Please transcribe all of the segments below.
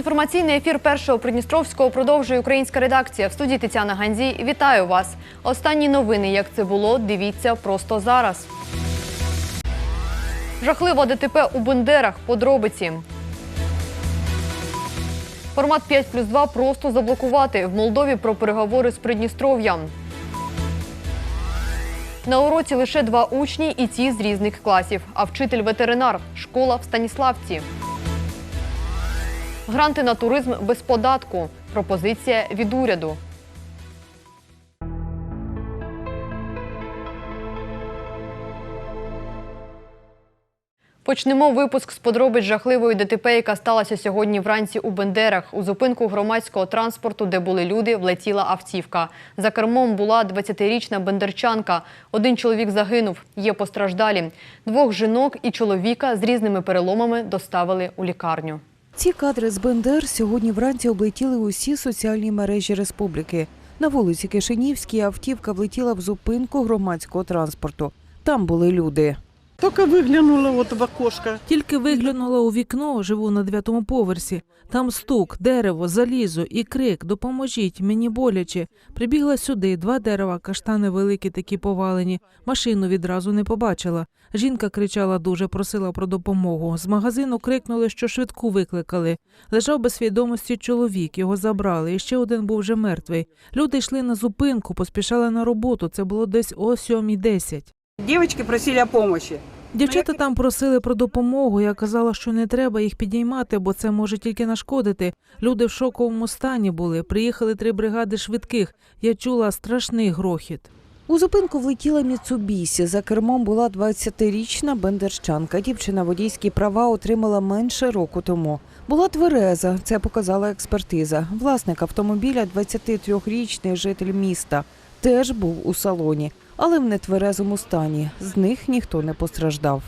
Інформаційний ефір першого Придністровського продовжує українська редакція. В студії Тетяна Ганзій. Вітаю вас. Останні новини, як це було, дивіться просто зараз. Жахлива ДТП у Бендерах. Подробиці. Формат 5 плюс 2 просто заблокувати. В Молдові про переговори з Придністров'ям. На уроці лише два учні і ті з різних класів. А вчитель ветеринар. Школа в Станіславці. Гранти на туризм без податку. Пропозиція від уряду. Почнемо випуск з подробиць жахливої ДТП, яка сталася сьогодні вранці у Бендерах. У зупинку громадського транспорту, де були люди, влетіла автівка. За кермом була 20-річна бендерчанка. Один чоловік загинув, є постраждалі. Двох жінок і чоловіка з різними переломами доставили у лікарню. Ці кадри з Бендер сьогодні вранці облетіли усі соціальні мережі республіки. На вулиці Кишинівській автівка влетіла в зупинку громадського транспорту. Там були люди. Только выглянула вот в окошко. Тільки виглянула у вікно, живу на дев'ятому поверсі. Там стук, дерево, залізо і крик Допоможіть, мені боляче. Прибігла сюди, два дерева, каштани великі, такі повалені. Машину відразу не побачила. Жінка кричала дуже, просила про допомогу. З магазину крикнули, що швидку викликали. Лежав без свідомості чоловік, його забрали. І ще один був вже мертвий. Люди йшли на зупинку, поспішали на роботу. Це було десь о 7.10. Девочки просили о помощи. Дівчата там просили про допомогу. Я казала, що не треба їх підіймати, бо це може тільки нашкодити. Люди в шоковому стані були. Приїхали три бригади швидких. Я чула страшний грохіт. У зупинку влетіла Міцубісі. За кермом була 20-річна бендерчанка. Дівчина водійські права отримала менше року тому. Була твереза, це показала експертиза. Власник автомобіля, 23-річний житель міста, теж був у салоні, але в нетверезому стані. З них ніхто не постраждав.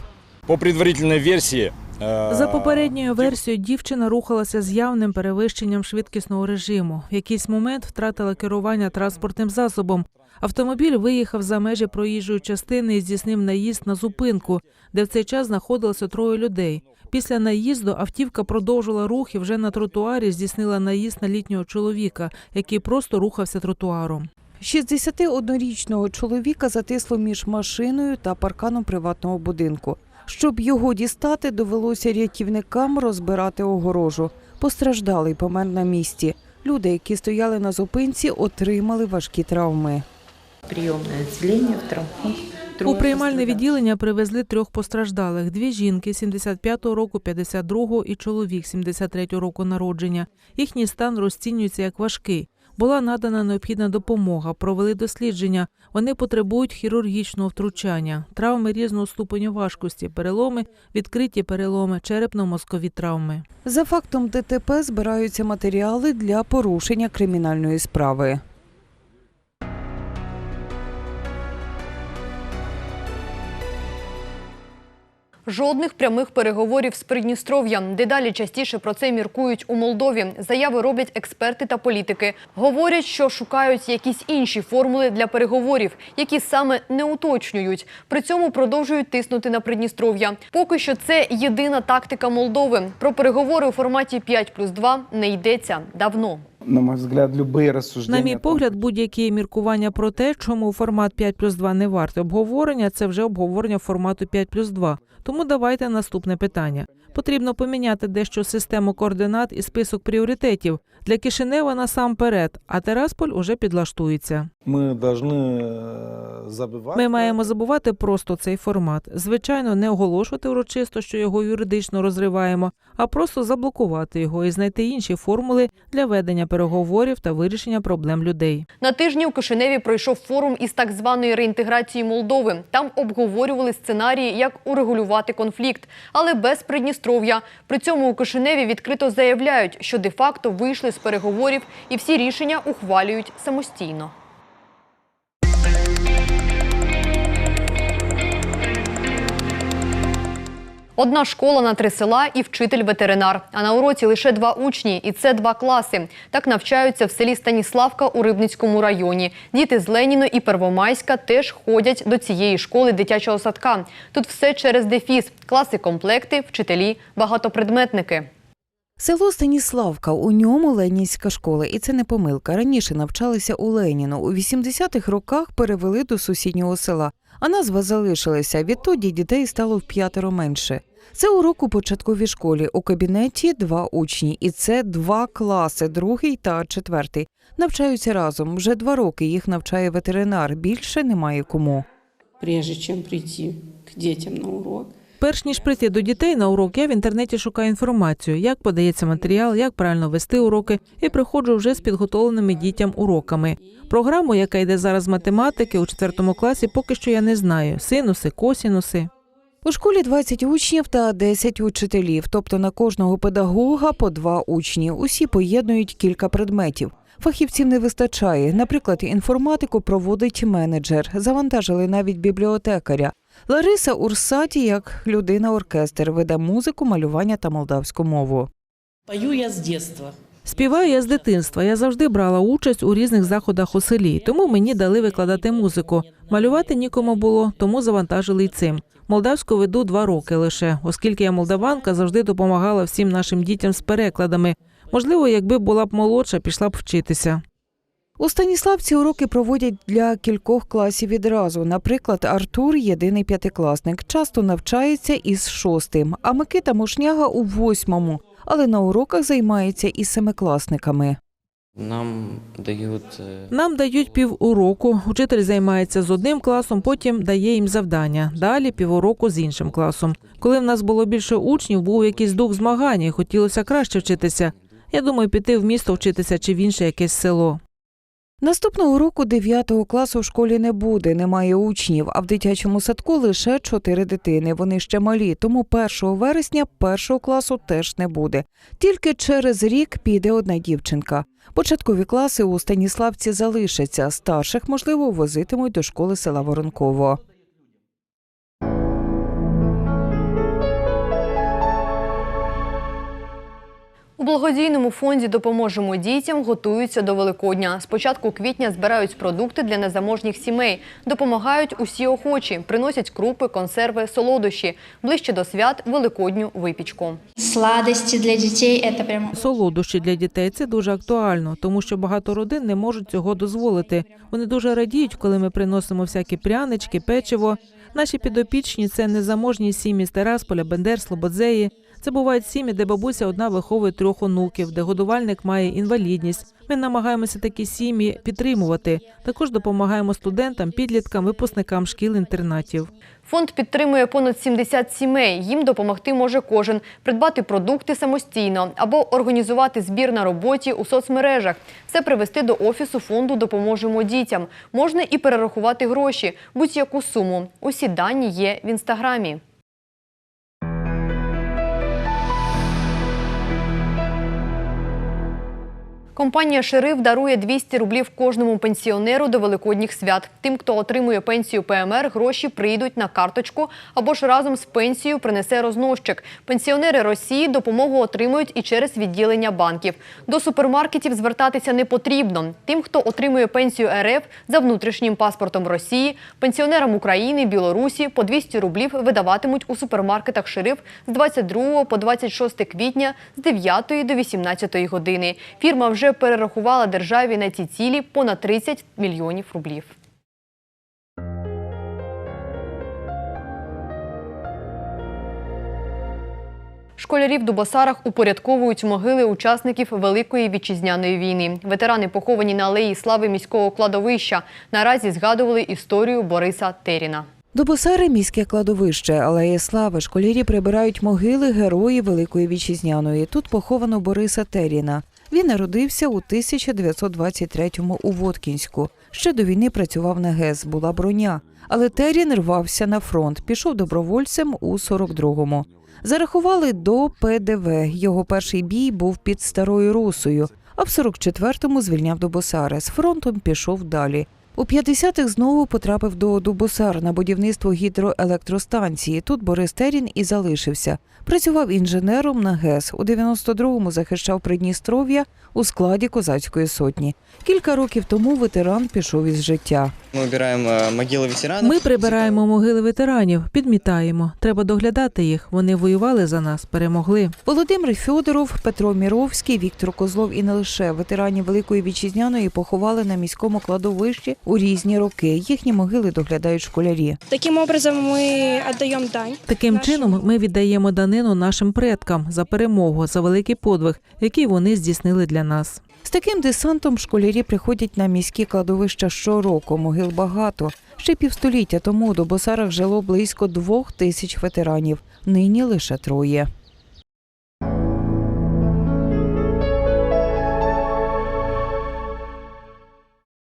По предварительной версии... э, За попередньою версією, дівчина рухалася з явним перевищенням швидкісного режиму. В якийсь момент втратила керування транспортним засобом. Автомобіль виїхав за межі проїжджої частини і здійснив наїзд на зупинку, де в цей час знаходилося троє людей. Після наїзду автівка продовжила рух і вже на тротуарі здійснила наїзд на літнього чоловіка, який просто рухався тротуаром. 61-річного чоловіка затисло між машиною та парканом приватного будинку. Щоб його дістати, довелося рятівникам розбирати огорожу. Постраждалий помер на місці. Люди, які стояли на зупинці, отримали важкі травми. приемное отделение в травмпункт. У приймальне відділення привезли трьох постраждалих: дві жінки 75-го року, 52-го і чоловік 73-го року народження. Їхній стан розцінюється як важкий. Була надана необхідна допомога, провели дослідження. Вони потребують хірургічного втручання, травми різного ступеню важкості, переломи, відкриті переломи, черепно-мозкові травми. За фактом ДТП збираються матеріали для порушення кримінальної справи. Жодних прямих переговорів з Придністров'ям. Дедалі частіше про це міркують у Молдові. Заяви роблять експерти та політики. Говорять, що шукають якісь інші формули для переговорів, які саме не уточнюють. При цьому продовжують тиснути на Придністров'я. Поки що це єдина тактика Молдови. Про переговори у форматі 5 плюс 2 не йдеться давно. На мой взгляд, любые На мій погляд, будь-які міркування про те, чому формат 5 плюс 2 не варте обговорення, це вже обговорення формату 5 плюс 2. Тому давайте наступне питання. Потрібно поміняти дещо систему координат і список пріоритетів для Кишинева насамперед, а Терасполь уже підлаштується. Мы должны э, забывать... Ми маємо забувати просто цей формат. Звичайно, не оголошувати урочисто, що його юридично розриваємо, а просто заблокувати його і знайти інші формули для ведення переговорів та вирішення проблем людей. На тижні у Кишиневі пройшов форум із так званої реінтеграції Молдови. Там обговорювали сценарії, як урегулювати конфлікт, але без Придністров'я. при цьому у Кишиневі відкрито заявляють, що де-факто вийшли з переговорів і всі рішення ухвалюють самостійно. Одна школа на три села і вчитель-ветеринар. А на уроці лише два учні, і це два класи. Так навчаються в селі Станіславка у Рибницькому районі. Діти з Леніно і Первомайська теж ходять до цієї школи дитячого садка. Тут все через дефіс. Класи комплекти, вчителі, багатопредметники. Село Станіславка, у ньому Ленінська школа, і це не помилка. Раніше навчалися у Леніну. У 80-х роках перевели до сусіднього села, а назва залишилася. Відтоді дітей стало в п'ятеро менше. Це урок у початковій школі. У кабінеті два учні, і це два класи, другий та четвертий. Навчаються разом. Вже два роки їх навчає ветеринар. Більше немає кому. Прежде ніж прийти к дітям на урок, Перш ніж прийти до дітей на урок, я в інтернеті шукаю інформацію, як подається матеріал, як правильно вести уроки, і приходжу вже з підготовленими дітям уроками. Програму, яка йде зараз з математики у четвертому класі, поки що я не знаю: синуси, косінуси. У школі 20 учнів та 10 учителів, тобто на кожного педагога по два учні. Усі поєднують кілька предметів. Фахівців не вистачає. Наприклад, інформатику проводить менеджер. Завантажили навіть бібліотекаря. Лариса Урсаті, як людина-оркестр, веде музику, малювання та молдавську мову. Пою я с детства. Співаю я з дитинства. Я завжди брала участь у різних заходах у селі, тому мені дали викладати музику. Малювати нікому було, тому завантажили й цим. Молдавську веду два роки лише, оскільки я молдаванка, завжди допомагала всім нашим дітям з перекладами. Можливо, якби була б молодша, пішла б вчитися. У Станіславці уроки проводять для кількох класів відразу. Наприклад, Артур єдиний п'ятикласник, часто навчається із шостим, а Микита Мошняга у восьмому, але на уроках займається із семикласниками. Нам дають е, Нам дають півуроку. Учитель займається з одним класом, потім дає їм завдання. Далі півуроку з іншим класом. Коли в нас було більше учнів, був якийсь дух змагання, і хотілося краще вчитися. Я думаю, піти в місто вчитися чи в інше якесь село. Наступного року 9 класу в школі не буде, немає учнів, а в дитячому садку лише чотири дитини. Вони ще малі, тому 1 вересня першого класу теж не буде. Тільки через рік піде одна дівчинка. Початкові класи у Станіславці залишаться. Старших, можливо, возитимуть до школи села Воронково. У благодійному фонді допоможемо дітям готуються до Великодня. З початку квітня збирають продукти для незаможніх сімей. Допомагають усі охочі, приносять крупи, консерви, солодощі. Ближче до свят великодню випічку. Сладости для детей это прям Солодощі для дітей це дуже актуально, тому що багато родин не можуть цього дозволити. Вони дуже радіють, коли ми приносимо всякі прянички, печиво. Наші підопічні це незаможні сім'ї з Терасполя, Бендер, Слободзеї. Це бувають сім'ї, де бабуся одна виховує трьох онуків, де годувальник має інвалідність. Ми намагаємося такі сім'ї підтримувати. Також допомагаємо студентам, підліткам, випускникам шкіл інтернатів. Фонд підтримує понад 70 сімей. Їм допомогти може кожен придбати продукти самостійно або організувати збір на роботі у соцмережах. Все привезти до офісу фонду допоможемо дітям. Можна і перерахувати гроші, будь-яку суму. Усі дані є в інстаграмі. Компанія Шериф дарує 200 рублів кожному пенсіонеру до великодніх свят. Тим, хто отримує пенсію ПМР, гроші прийдуть на карточку або ж разом з пенсією принесе рознощик. Пенсіонери Росії допомогу отримують і через відділення банків. До супермаркетів звертатися не потрібно. Тим, хто отримує пенсію РФ за внутрішнім паспортом Росії, пенсіонерам України, Білорусі по 200 рублів видаватимуть у супермаркетах Шериф з 22 по 26 квітня з 9 до 18 години. Фірма вже перерахувала державі на ці цілі понад 30 мільйонів рублів. Школярі в Дубосарах упорядковують могили учасників Великої вітчизняної війни. Ветерани поховані на алеї слави міського кладовища. Наразі згадували історію Бориса Теріна. Дубосари – міське кладовище, алея слави. Школярі прибирають могили героїв Великої Вітчизняної. Тут поховано Бориса Теріна. Він народився у 1923-му у Воткінську. Ще до війни працював на ГЕС, була броня. Але Терін рвався на фронт, пішов добровольцем у 42-му. Зарахували до ПДВ. Його перший бій був під Старою Русою, а в 44-му звільняв Дубосари. З фронтом пішов далі. У 50-х знову потрапив до Дубосар на будівництво гідроелектростанції. Тут Борис Терін і залишився. Працював інженером на ГЕС. У 92-му захищав Придністров'я у складі козацької сотні. Кілька років тому ветеран пішов із життя. Мы убираем э, могилы ветеранов. Ми прибираємо могили ветеранів, підмітаємо. Треба доглядати їх. Вони воювали за нас, перемогли. Володимир Фьодоров, Петро Міровський, Віктор Козлов і не лише ветеранів Великої вітчизняної поховали на міському кладовищі у різні роки. Їхні могили доглядають школярі. Таким образом мы отдаем дань. Таким нашим- чином ми віддаємо данину нашим предкам за перемогу, за великий подвиг, який вони здійснили для нас. З таким десантом школярі приходять на міські кладовища щороку. Могил багато. Ще півстоліття тому у Добосарах жило близько двох тисяч ветеранів. Нині лише троє.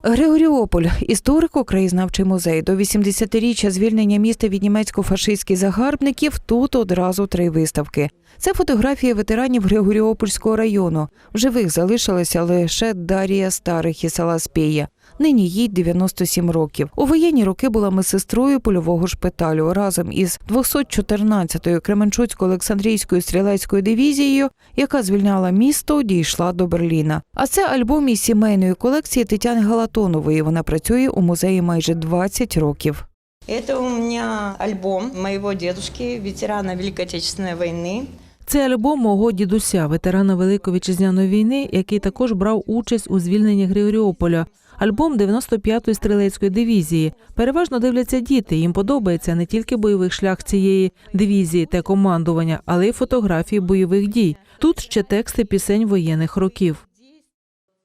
Григоріополь історико-краєзнавчий музей. До 80-річчя звільнення міста від німецько-фашистських загарбників тут одразу три виставки. Це фотографії ветеранів Григоріопольського району. В живих залишилася лише Дарія Старих із села Спєя. Нині їй 97 років. У воєнні роки була медсестрою польового шпиталю разом із 214-ю Кременчуцько-Олександрійською стрілецькою дивізією, яка звільняла місто, дійшла до Берліна. А це альбом із сімейної колекції Тетяни Галатонової. Вона працює у музеї майже 20 років. Это у меня альбом моего дедушки, ветерана Великой Отечественной войны. Це альбом мого дідуся, ветерана Великої вітчизняної війни, який також брав участь у звільненні Григоріополя. Альбом 95-ї стрілецької дивізії. Переважно дивляться діти. Їм подобається не тільки бойовий шлях цієї дивізії та командування, але й фотографії бойових дій. Тут ще тексти пісень воєнних років.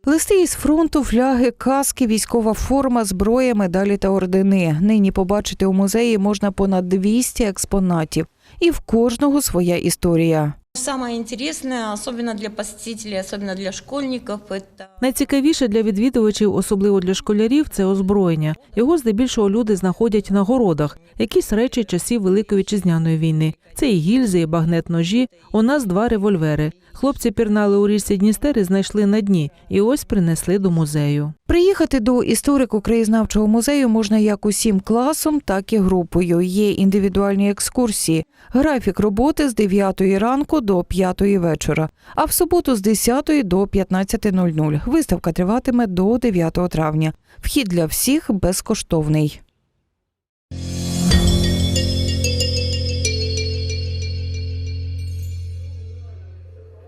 Листи із фронту, фляги, каски, військова форма, зброя, медалі та ордени. Нині побачити у музеї можна понад 200 експонатів. І в кожного своя історія. Самое интересное, особенно для посетителей, особенно для школьников, это Найцікавіше для відвідувачів, особливо для школярів, це озброєння. Його здебільшого люди знаходять на городах, якісь речі часів Великої вітчизняної війни. Це і гільзи, і багнет-ножі. У нас два револьвери. Хлопці пірнали у річці Дністер і знайшли на дні, і ось принесли до музею. Приїхати до історико-краєзнавчого музею можна як усім класом, так і групою. Є індивідуальні екскурсії. Графік роботи з 9 ранку до 5 вечора, а в суботу з 10 до 15.00. Виставка триватиме до 9 травня. Вхід для всіх безкоштовний.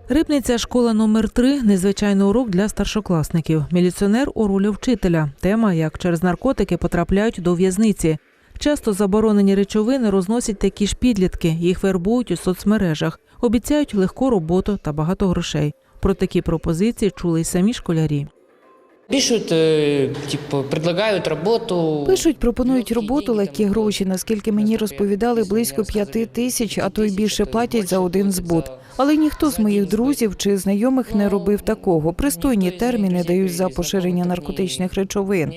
Рибниця школа номер 3 незвичайний урок для старшокласників. Міліціонер у ролі вчителя. Тема, як через наркотики потрапляють до в'язниці. Часто заборонені речовини розносять такі ж підлітки, їх вербують у соцмережах, обіцяють легку роботу та багато грошей. Про такі пропозиції чули й самі школярі. Пишут, э, типа, предлагают работу. Пишуть, пропонують роботу, легкі гроші. Наскільки мені розповідали, близько п'яти тисяч, а то й більше платять за один збут. Але ніхто з моїх друзів чи знайомих не робив такого. Пристойні терміни дають за поширення наркотичних речовин.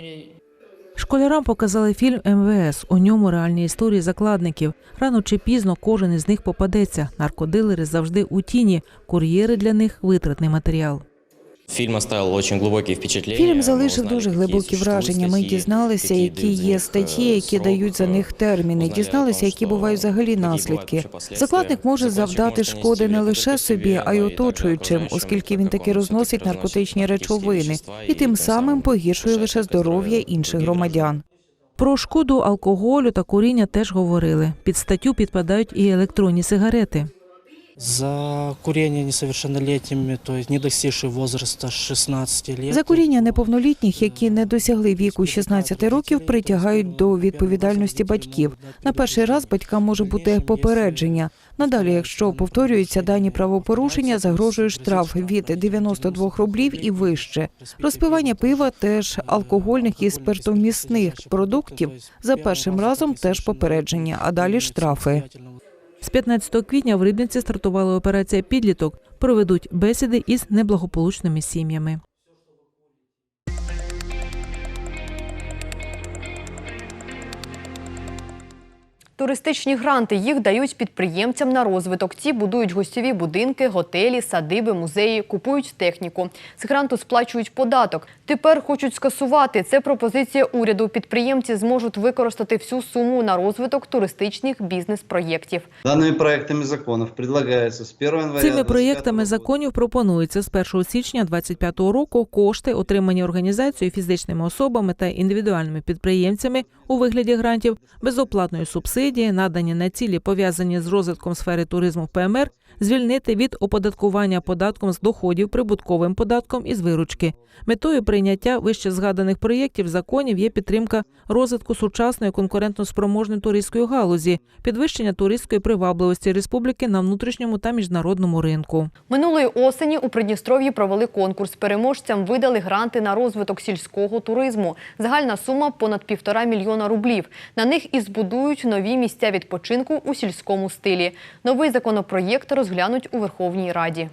Школярам показали фільм МВС. У ньому реальні історії закладників. Рано чи пізно кожен із них попадеться. Наркодилери завжди у тіні. Кур'єри для них витратний матеріал. Фильм оставил очень глубокие впечатления. Фільм Мы залишив узнали, дуже какие глибокі существуют враження. Ми статьи, дізналися, какие які дают за є них, статті, э, які срок, дають за э, них терміни. узнали о Дізналися, том, які что бувають взагалі какие бывают наслідки. вообще последствия. Закладник може Закончик завдати может шкоди нанести не вред лише только собі, себе, а й но и также оточуючим, окружающим, оскільки він так таки как он розносить всё-таки наркотичні разносит наркотические речовини вещества і тим тем самим погіршує повышает лише опять здоровье здоров'я інших других громадян. Про шкоду алкоголю та куріння теж говорили. Під статтю підпадають і електронні сигарети. За курение несовершеннолетними, то есть не достигшие возраста 16 лет. За куріння неповнолітніх, які не досягли віку 16 років, притягають до відповідальності батьків. На перший раз батькам може бути попередження. Надалі, якщо повторюються дані правопорушення, загрожує штраф від 92 рублів і вище. Розпивання пива теж алкогольних і спиртомісних продуктів за першим разом теж попередження, а далі штрафи. З 15 квітня в Рибниці стартувала операція Підліток. Проведуть бесіди із неблагополучними сім'ями. Туристичні гранти їх дають підприємцям на розвиток. Ті будують гостьові будинки, готелі, садиби, музеї, купують техніку. З гранту сплачують податок. Тепер хочуть скасувати. Це пропозиція уряду. Підприємці зможуть використати всю суму на розвиток туристичних бізнес-проєктів. Данными проектами законов предлагается с 1 января Цими проєктами законів пропонується з 1 січня 2025 року кошти, отримані організацією фізичними особами та індивідуальними підприємцями у вигляді грантів, безоплатної субсидії, надані на цілі пов'язані з розвитком сфери туризму в ПМР, звільнити від оподаткування податком з доходів, прибутковим податком і з виручки. Метою прийняття вище згаданих проєктів законів є підтримка розвитку сучасної конкурентноспроможної туристської галузі, підвищення туристської привабливості республіки на внутрішньому та міжнародному ринку. Минулої осені у Придністров'ї провели конкурс. Переможцям видали гранти на розвиток сільського туризму. Загальна сума понад півтора мільйона рублів. На них і збудують нові місця відпочинку у сільському стилі. Новий законопроєкт розглянуть у Верховній Раді.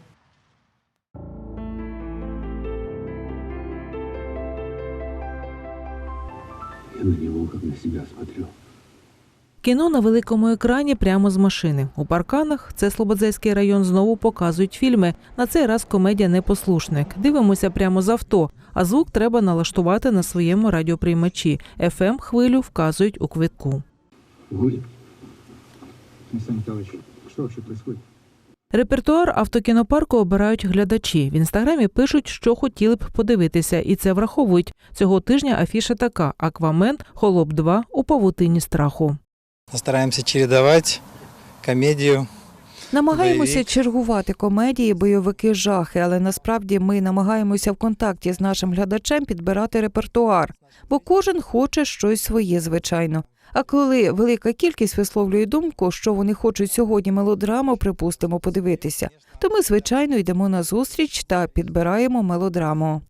Кіно на великому екрані прямо з машини. У парканах це Слободзейський район знову показують фільми. На цей раз комедія Непослушник. Дивимося прямо з авто, а звук треба налаштувати на своєму радіоприймачі. fm хвилю вказують у квитку. Репертуар автокінопарку обирають глядачі. В інстаграмі пишуть, що хотіли б подивитися, і це враховують. Цього тижня афіша така: Аквамен, Холоп 2 у павутині страху. Стараємося чередувати комедію. Намагаємося чергувати комедії, бойовики, жахи, але насправді ми намагаємося в контакті з нашим глядачем підбирати репертуар, бо кожен хоче щось своє, звичайно. А коли велика кількість висловлює думку, що вони хочуть сьогодні мелодраму, припустимо, подивитися, то ми звичайно йдемо на зустріч та підбираємо мелодраму.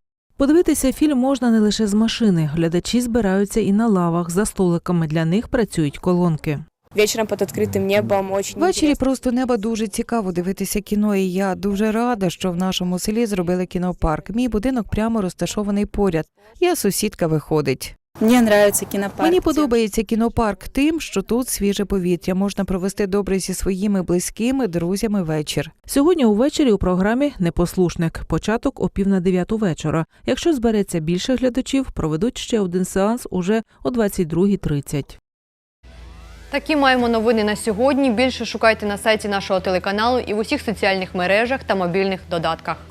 Подивитися фільм можна не лише з машини. Глядачі збираються і на лавах за столиками. Для них працюють колонки. Вечером під відкритим небом очень Ввечері просто неба дуже цікаво дивитися кіно, і я дуже рада, що в нашому селі зробили кінопарк. Мій будинок прямо розташований поряд. Я сусідка виходить. Мне нравится кинопарк. Мені подобається кінопарк тим, що тут свіже повітря. Можна провести добре зі своїми близькими, друзями вечір. Сьогодні увечері у програмі Непослушник. Початок о пів на дев'яту вечора. Якщо збереться більше глядачів, проведуть ще один сеанс уже о 22.30. Такі маємо новини на сьогодні. Більше шукайте на сайті нашого телеканалу і в усіх соціальних мережах та мобільних додатках.